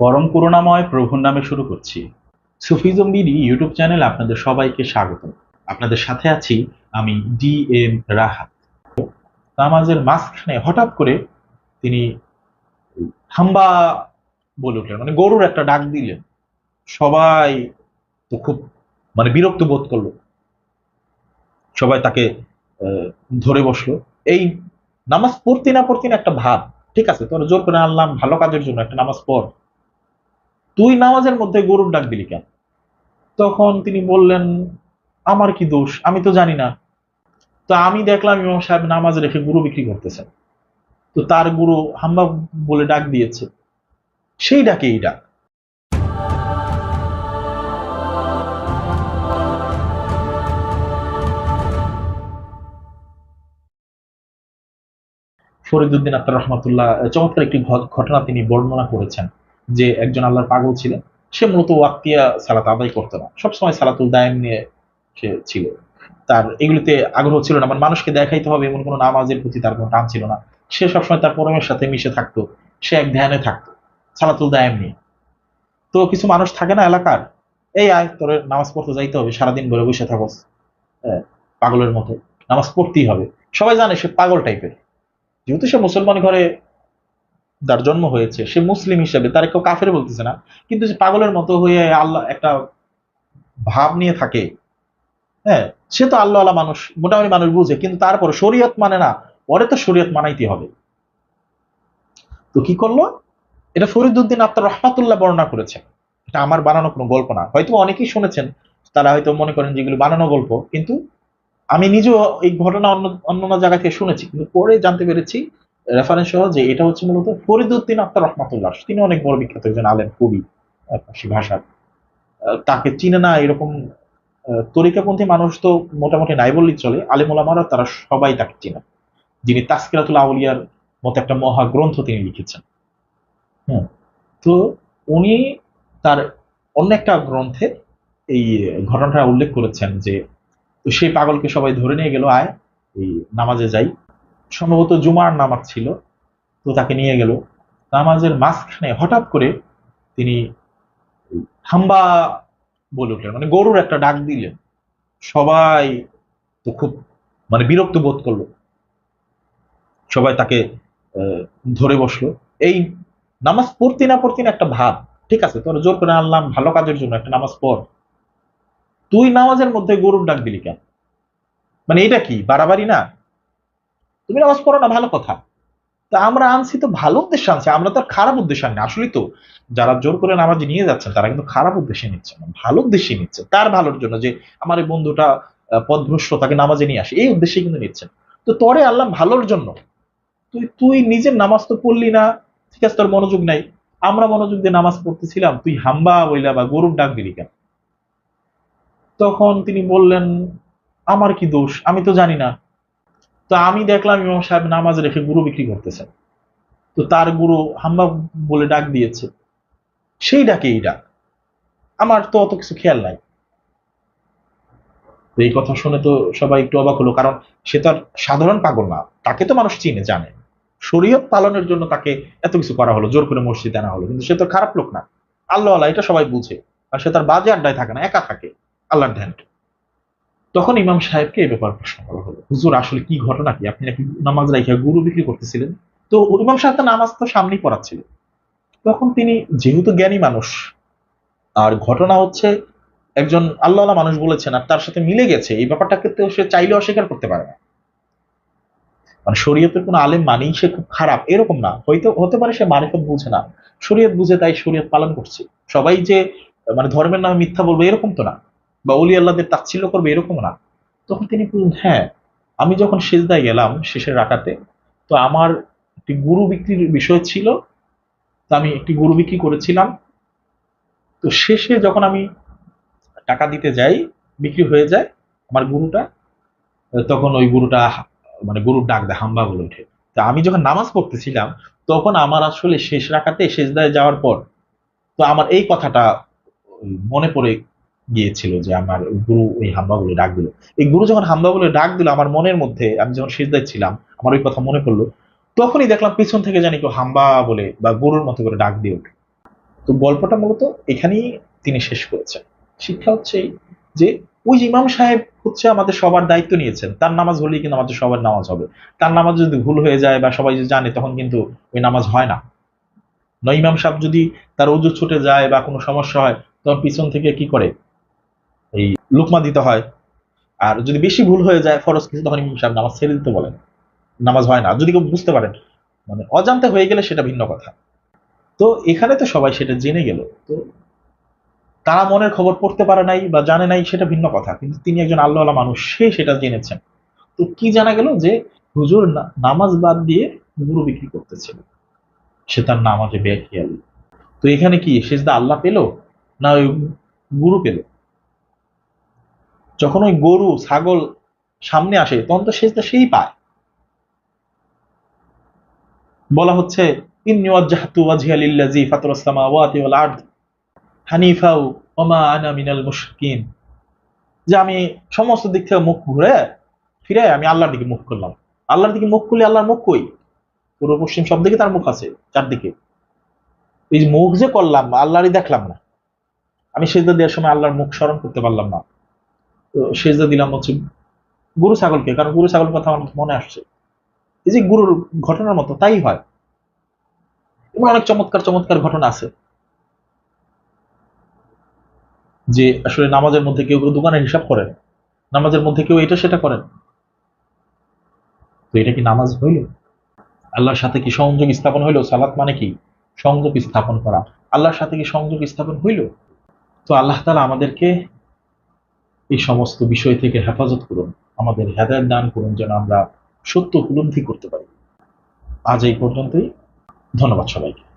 পরম করুণাময় প্রভুর নামে শুরু করছি। সুফিজম বিডি ইউটিউব চ্যানেল আপনাদের সবাইকে স্বাগত আপনাদের সাথে আছি আমি ডি এম রাহাত। নামাজের মাঝখানে হঠাৎ করে তিনি হাম্বা বলে উঠলেন মানে গরুর একটা ডাক দিলেন। সবাই তো খুব মানে বিরক্ত বোধ করল। সবাই তাকে ধরে বসল। এই নামাজ পড়তে না পড়তে না একটা ভাব, ঠিক আছে? তোর জোর করে আনলাম, ভালো কাজের জন্য একটা নামাজ পড়। তুই নামাজের মধ্যে গরুর ডাক দিলি কেন? তখন তিনি বললেন, আমার কি দোষ? আমি তো জানি না। তো আমি দেখলাম ইমাম সাহেব নামাজ রেখে গুরু বিক্রি করতেছেন। তো তার গুরু হাম্বা বলে ডাক দিয়েছে। সেই ডাকে এই ডাক। ফরিদুদ্দিন আত্মার রহমতুল্লাহ চমৎকার একটি ঘটনা তিনি বর্ণনা করেছেন। যে একজন আল্লাহর পাগল ছিলেন সে মূলত ওয়াক্তিয়া সালাত আদায় করতো না। সবসময় সালাতুল দায়েম নিয়ে সে ছিল। তার এগুলিতে আগ্রহ ছিল না মানে মানুষকে দেখাইতে হবে এমন কোনো নামাজের প্রতি তার কোনো টান ছিল না। সে সবসময় তার পরমের সাথে মিশে থাকতো, সে এক ধ্যানে থাকতো, সালাতুল দায়েম নিয়ে। তো কিছু মানুষ থাকে না এলাকার, এই আয়, তোর নামাজ পড়তে যাইতে হবে, সারাদিন বলে বসে থাকস পাগলের মতো, নামাজ পড়তেই হবে। সবাই জানে সে পাগল টাইপের যেহেতু সে মুসলমান ঘরে তার জন্ম হয়েছে, সে মুসলিম হিসেবে, তার কেউ কাফের বলতেছে না। কিন্তু যে পাগলের মতো হয়ে আল্লাহ একটা ভাব নিয়ে থাকে। হ্যাঁ সে তো আল্লাহ আল্লাহ মানুষ, মোটামুটি মানুষ বুঝে, কিন্তু তারপর শরীয়ত মানে না, পরে তো শরীয়ত মানাইতে হবে। তো কি করল? এটা ফরিদুদ্দিন আত্মার রহমাতুল্লাহ বর্ণনা করেছেন এটা আমার বানানো কোনো গল্প না। হয়তো অনেকেই শুনেছেন, তারা হয়তো মনে করেন যেগুলো বানানো গল্প, কিন্তু আমি নিজেও এই ঘটনা অন্য অন্য জায়গা থেকে শুনেছি, কিন্তু পরে জানতে পেরেছি রেফারেন্স সহ যে এটা হচ্ছে মূলত ফরিদুদ্দিন আত্মার রহমাতুল্লাহ। তিনি অনেক বড় বিখ্যাত একজন আলেম, কবি ফার্সি ভাষার তাকে চিনে না এরকম তরিকাপন্থী মানুষ তো মোটামুটি নাই বললেই চলে। আলেম ওলামারা তারা সবাই তাকে চিনে। যিনি তাস্কিরাতুল আউলিয়ার মতো একটা মহাগ্রন্থ তিনি লিখেছেন। হুম। তো উনি তার অন্য একটা গ্রন্থে এই ঘটনাটা উল্লেখ করেছেন যে সেই পাগলকে সবাই ধরে নিয়ে গেল, আয়, এই নামাজে যাই। সম্ভবত জুমার নামাজ ছিল, তো তাকে নিয়ে গেল। নামাজের মাঝখানে হঠাৎ করে তিনি হাম্বা বলে উঠলেন মানে গরুর একটা ডাক দিলেন। সবাই তো খুব মানে বিরক্ত বোধ করল। সবাই তাকে ধরে বসল। এই নামাজ পড়তে না পড়তে না একটা ভাব, ঠিক আছে, তোর জোর করে আনলাম, ভালো কাজের জন্য একটা নামাজ পড়। তুই নামাজের মধ্যে গরুর ডাক দিলি কেন? মানে এটা কি, বাড়াবাড়ি না? তুমি নামাজ পড়ো না ভালো কথা। তা আমরা আনছি তো ভালো উদ্দেশ্যে আনছি আমরা তো খারাপ উদ্দেশ্যে আনি আসলে তো যারা জোর করে নামাজ নিয়ে যাচ্ছেন তারা কিন্তু খারাপ উদ্দেশ্যে নিচ্ছে না ভালো উদ্দেশ্যে নিচ্ছে। তার ভালোর জন্য যে আমার এই বন্ধুটা আহ, পথভ্রষ্ট তাকে নামাজে নিয়ে আসে এই উদ্দেশ্যে কিন্তু নিচ্ছেন তো তরে আল্লাহ ভালোর জন্য তুই তুই নিজের নামাজ তো পড়লি না ঠিক আছে তোর মনোযোগ নাই। আমরা মনোযোগ দিয়ে নামাজ পড়তেছিলাম তুই হাম্বা বইলা বা গরুর ডাক দিলি কেন? তখন তিনি বললেন আমার কি দোষ? আমি তো জানি না। তো আমি দেখলাম ইমাম সাহেব নামাজ রেখে গুরু বিক্রি করতেছেন। তো তার গুরু হাম্বা বলে ডাক দিয়েছে। সেই ডাকে এই ডাক। আমার তো অত কিছু খেয়াল নাই। তো এই কথা শুনে তো সবাই একটু অবাক হলো, কারণ সে তো আর সাধারণ পাগল না। তাকে তো মানুষ চিনে, জানে। শরীয়ত পালনের জন্য তাকে এত কিছু করা হলো, জোর করে মসজিদে আনা হলো। কিন্তু সে তো খারাপ লোক না। আল্লাহ আল্লাহ, এটা সবাই বুঝে। আর সে তার বাজে আড্ডায় থাকে না, একা থাকে। আল্লাহর ধ্যান। তখন ইমাম সাহেবকে এই ব্যাপার প্রশ্ন করা হলো, হুজুর, আসলে কি ঘটনা কি? আপনি নাকি নামাজ রাইখা গুরু বিক্রি করতেছিলেন? তো ইমাম সাহেব তো নামাজ তো সামনেই পড়াচ্ছিল তখন তিনি, যেহেতু জ্ঞানী মানুষ, আর ঘটনা হচ্ছে একজন আল্লাহ মানুষ বলেছেন, আর তার সাথে মিলে গেছে, এই ব্যাপারটাকে তো সে চাইলে অস্বীকার করতে পারে না। মানে শরীয়তের কোনো আলেম মানেই সে খুব খারাপ, এরকম না। হয়তো, হতে পারে সে মারিফত বুঝে না। শরীয়ত বুঝে, তাই শরীয়ত পালন করছে। সবাই যে মানে ধর্মের নামে মিথ্যা বলবে, এরকম তো না। বা অলি আল্লাহদের তাচ্ছিল্য করবে এরকম না। তখন তিনি বললেন হ্যাঁ আমি যখন সেজদায় গেলাম শেষের রাকাতে, তো আমার একটি গুরু বিক্রির বিষয় ছিল, তো আমি একটি গরু বিক্রি করেছিলাম। তো শেষে যখন আমি টাকা দিতে যাই, বিক্রি হয়ে যায় আমার গরুটা, তখন ওই গরুটা মানে গরুর ডাক দেয় হাম্বা বলে ওঠে। তা আমি যখন নামাজ পড়তেছিলাম, তখন আমার আসলে শেষ রাখাতে শেষদায় যাওয়ার পর, তো আমার এই কথাটা মনে পড়ে গিয়েছিল যে আমার গুরু ওই হাম্বা বলে ডাক দিল। এই গুরু যখন হাম্বা বলে ডাক দিল, আমার মনের মধ্যে, আমি যখন শেষদায় ছিলাম, আমার ওই কথা মনে পড়ল, তখনই দেখলাম পিছন থেকে জানি কেউ হাম্বা বলে বা গরুর মতো করে ডাক দিয়ে ওঠে। তো গল্পটা মূলত এখানেই তিনি শেষ করেছেন। শিক্ষা হচ্ছে যে, ওই ইমাম সাহেব হচ্ছে আমাদের সবার দায়িত্ব নিয়েছেন, তার নামাজ হলেই কিন্তু আমাদের সবার নামাজ হবে। তার নামাজ যদি ভুল হয়ে যায় বা সবাই যদি জানে, তখন কিন্তু ওই নামাজ হয় না। নয়, ইমাম সাহেব যদি তার ওজু ছুটে যায় বা কোনো সমস্যা হয়, তখন পিছন থেকে কি করে? লুকমা দিতে হয়। আর যদি বেশি ভুল হয়ে যায়, ফরজ কিছু, তখন ইমাম সাহেব নামাজ ছেড়ে দিতে বলেন। নামাজ হয় না। যদি কেউ বুঝতে পারেন মানে অজান্তে হয়ে গেলে সেটা ভিন্ন কথা। তো এখানে তো সবাই সেটা জেনে গেল। তো তারা মনের খবর পড়তে পারে নাই বা জানে নাই, সেটা ভিন্ন কথা। কিন্তু তিনি একজন আল্লাহ মানুষ, সে সেটা জেনেছেন। তো কি জানা গেল যে হুজুর নামাজ বাদ দিয়ে গুরু বিক্রি করতেছিল। সে তার নামাজে বেখিয়াল তো এখানে কি সেজদা আল্লাহ পেল? না ওই গুরু পেল? যখন ওই গরু, ছাগল সামনে আসে, তখন তো সেজদা সেই পায়। বলা হচ্ছে যে আমি সমস্ত দিক থেকে মুখ ঘুরে ফিরে আমি আল্লাহর দিকে মুখ করলাম। আল্লাহর দিকে মুখ করলে আল্লাহর মুখ কই? পূর্ব পশ্চিম সব দিকে তার মুখ আছে, চারদিকে। এই মুখ যে করলাম, আল্লাহরই দেখলাম না। আমি সেজদা দেওয়ার সময় আল্লাহর মুখ স্মরণ করতে পারলাম না। তো সেজদা দিলাম হচ্ছে গরু ছাগলকে, কারণ গরু ছাগল কথা আমার মনে আসছে। এই যে গুরুর ঘটনার মতো, তাই হয়। এবং অনেক চমৎকার চমৎকার ঘটনা আছে। যে আসলে নামাজের মধ্যে কেউ কেউ দোকানের হিসাব করেন নামাজের মধ্যে কেউ এটা সেটা করেন তো এটা কি নামাজ হইল? আল্লাহর সাথে কি সংযোগ স্থাপন হইল? সালাত মানে কি? সংযোগ স্থাপন করা। আল্লাহর সাথে কি সংযোগ স্থাপন হইল? তো আল্লাহ তালা আমাদেরকে এই সমস্ত বিষয় থেকে হেফাজত করুন। আমাদের হেদায়ত দান করুন যেন আমরা সত্য উপলব্ধি করতে পারি। আজ এই পর্যন্তই। ধন্যবাদ সবাইকে।